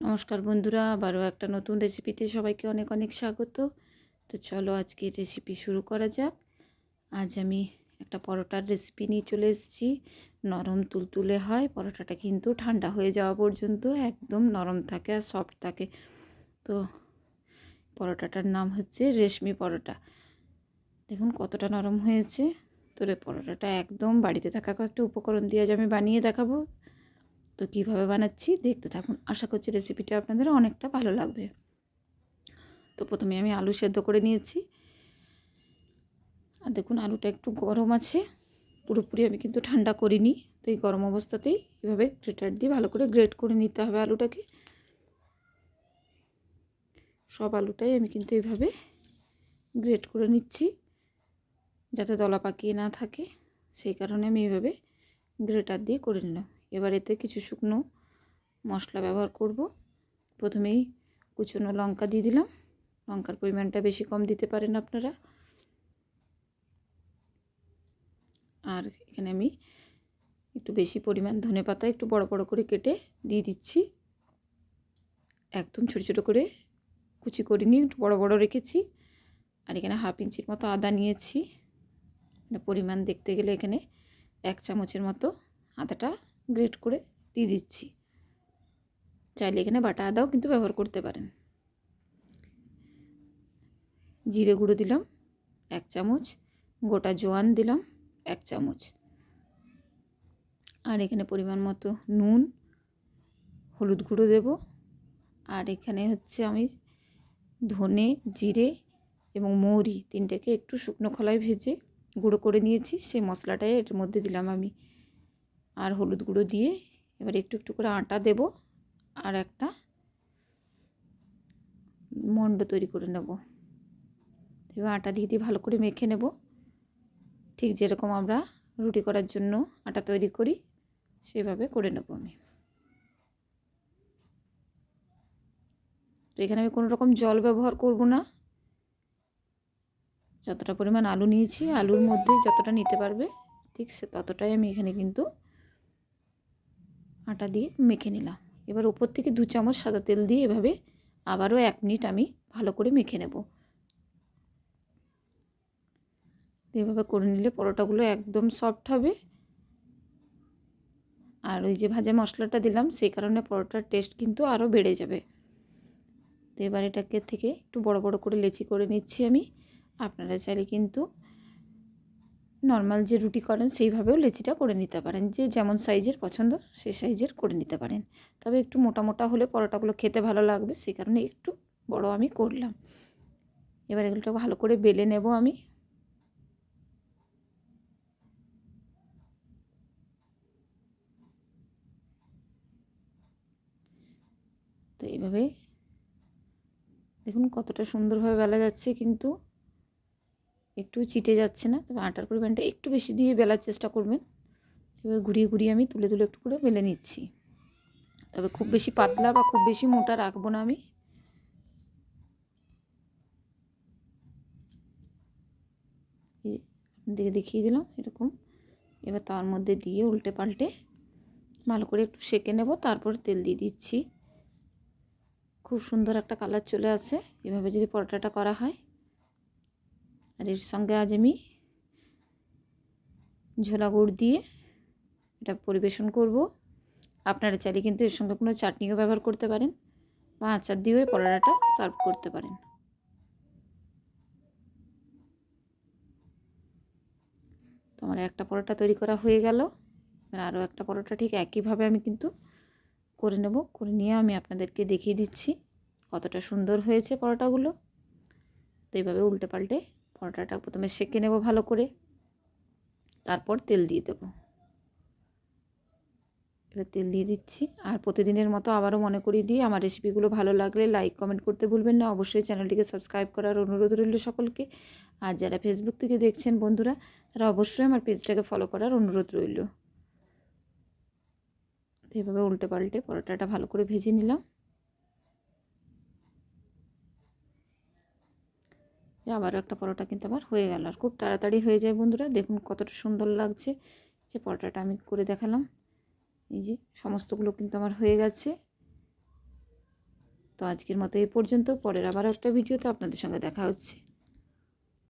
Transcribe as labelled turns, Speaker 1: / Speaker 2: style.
Speaker 1: নমস্কার বন্ধুরা, আবারও একটা নতুন রেসিপিতে সবাইকে অনেক অনেক স্বাগত। তো চলো আজকে রেসিপি শুরু করা যাক। আজ আমি একটা পরোটার রেসিপি নিয়ে চলে এসেছি। নরম তুলতুলে হয়, পরোটাটা কিন্তু ঠান্ডা হয়ে যাওয়া পর্যন্ত একদম নরম থাকে আর সফট থাকে। তো পরোটাটার নাম হচ্ছে রেশমি পরোটা। দেখুন কতটা নরম হয়েছে। তো পরোটাটা একদম বাড়িতে থাকা কয়েকটা উপকরণ দিয়ে আজ আমি বানিয়ে দেখাবো। তো কীভাবে বানাচ্ছি দেখতে থাকুন। আশা করছি রেসিপিটা আপনাদের অনেকটা ভালো লাগবে। তো প্রথমে আমি আলু সেদ্ধ করে নিয়েছি। আর দেখুন, আলুটা একটু গরম আছে। পুরোপুরি আমি কিন্তু ঠান্ডা করিনি। তো এই গরম অবস্থাতেই এভাবে গ্রেটার দিয়ে ভালো করে গ্রেট করে নিতে হবে আলুটাকে। সব আলুটাই আমি কিন্তু এইভাবে গ্রেট করে নিচ্ছি। যাতে দলা পাকিয়ে না থাকে। সেই কারণে আমি এইভাবে গ্রেটার দিয়ে করে নিলাম। এবার এতে কিছু শুকনো মশলা ব্যবহার করব। প্রথমেই কুচনো লঙ্কা দিয়ে দিলাম। লঙ্কার পরিমাণটা বেশি কম দিতে পারেন আপনারা। আর এখানে আমি একটু বেশি পরিমাণ ধনে পাতা একটু বড় বড় করে কেটে দিয়ে দিচ্ছি। একদম ছোটো ছোটো করে কুচি করিনি একটু বড় বড় রেখেছি। আর এখানে হাফ ইঞ্চির মতো আদা নিয়েছি। পরিমাণ দেখতে গেলে এখানে এক চামচের মতো আদাটা গ্রেট করে দিয়ে দিচ্ছি। চাইলে এখানে বাটা আদাও কিন্তু ব্যবহার করতে পারেন। জিরে গুঁড়ো দিলাম, এক চামচ। গোটা জোয়ান দিলাম, এক চামচ। আর এখানে পরিমাণ মতো নুন, হলুদ গুঁড়ো দেব। আর এখানে হচ্ছে আমি ধনে, জিরে এবং মৌরি তিনটাকে একটু শুকনো খোলায় ভেজে গুঁড়ো করে নিয়েছি। সেই মশলাটাই এর মধ্যে দিলাম আমি। আর হলুদ গুঁড়ো দিয়ে এবার একটু একটু করে আটা দেব আর একটা মণ্ড তৈরি করে নেব। এবার আটা দিয়ে দিয়ে ভালো করে মেখে নেব। ঠিক যেরকম আমরা রুটি করার জন্য আটা তৈরি করি, সেভাবে করে নেব আমি। তো এখানে আমি কোনো রকম জল ব্যবহার করব না। যতটা পরিমাণ আলু নিয়েছি, আলুর মধ্যে যতটা নিতে পারবে, ঠিক সে ততটাই আমি এখানে কিন্তু আটা দিয়ে মেখে নিলাম। এবার ওপর থেকে দু চামচ সাদা তেল দিয়ে এভাবে আবারও এক মিনিট আমি ভালো করে মেখে নেব। এভাবে করে নিলে পরোটাগুলো একদম সফট হবে। আর ওই যে ভাজা মশলাটা দিলাম, সেই কারণে পরোটার টেস্ট কিন্তু আরও বেড়ে যাবে। তো এবার এটাকে থেকে একটু বড় বড় করে লেচি করে নিচ্ছি আমি। আপনারা চাইলে কিন্তু নর্মাল যে রুটি করেন, সেইভাবেও লেচিটা করে নিতে পারেন। যে যেমন সাইজের পছন্দ সেই সাইজের করে নিতে পারেন। তবে একটু মোটা মোটা হলে পরোটাগুলো খেতে ভালো লাগবে সেই কারণে একটু বড় আমি করলাম। এবার এগুলোটা ভালো করে বেলে নেব আমি। তো এইভাবে দেখুন কতটা সুন্দরভাবে বেলা যাচ্ছে কিন্তু। একটু চিটে যাচ্ছে না, তবে আটার পরিমাণটা একটু বেশি দিয়ে বেলার চেষ্টা করবেন। এবার ঘুরিয়ে ঘুরিয়ে আমি তুলে তুলে একটু করে বেলে নিচ্ছি। তবে খুব বেশি পাতলা বা খুব বেশি মোটা রাখব না আমি। আপনাদেরকে দেখিয়ে দিলাম এরকম। এবার তার মধ্যে দিয়ে উল্টে পাল্টে ভালো করে একটু সেঁকে নেব, তারপর তেল দিয়ে দিচ্ছি। খুব সুন্দর একটা কালার চলে আসে। এভাবে যদি পরোটাটা করা হয় আর এর সঙ্গে আজ আমি ঝোলা গুড় দিয়ে এটা পরিবেশন করব। আপনারা চাইলে কিন্তু এর সঙ্গে কোনো চাটনিও ব্যবহার করতে পারেন বা আচার দিয়েও পরোটাটা সার্ভ করতে পারেন। তো আমার একটা পরোটা তৈরি করা হয়ে গেল। এবার আরও একটা পরোটা ঠিক একইভাবে আমি কিন্তু করে নেব। করে নিয়ে আমি আপনাদেরকে দেখিয়ে দিচ্ছি কতটা সুন্দর হয়েছে পরোটাগুলো। তো এইভাবে উল্টে পাল্টে পরোটাটা প্রথমে সেঁকে নেব ভালো করে। তারপর তেল দিয়ে দেব। এবার তেল দিয়ে দিচ্ছি। আর প্রতিদিনের মতো আবারও মনে করিয়ে দিয়ে আমার রেসিপিগুলো ভালো লাগলে লাইক, কমেন্ট করতে ভুলবেন না। অবশ্যই চ্যানেলটিকে সাবস্ক্রাইব করার অনুরোধ রইল সকলকে। আর যারা ফেসবুক থেকে দেখছেন বন্ধুরা, তারা অবশ্যই আমার পেজটাকে ফলো করার অনুরোধ রইল। এইভাবে উল্টে পাল্টে পরোটাটা ভালো করে ভেজে নিলাম। যে আবারও একটা পরোটা কিন্তু আমার হয়ে গেল। আর খুব তাড়াতাড়ি হয়ে যায় বন্ধুরা, দেখুন কতটা সুন্দর লাগছে। যে পরোটাটা আমি করে দেখালাম। এই যে সমস্তগুলো কিন্তু আমার হয়ে গেছে। তো আজকের মতো এই পর্যন্ত, পরের আবার একটা ভিডিওতে আপনাদের সঙ্গে দেখা হচ্ছে।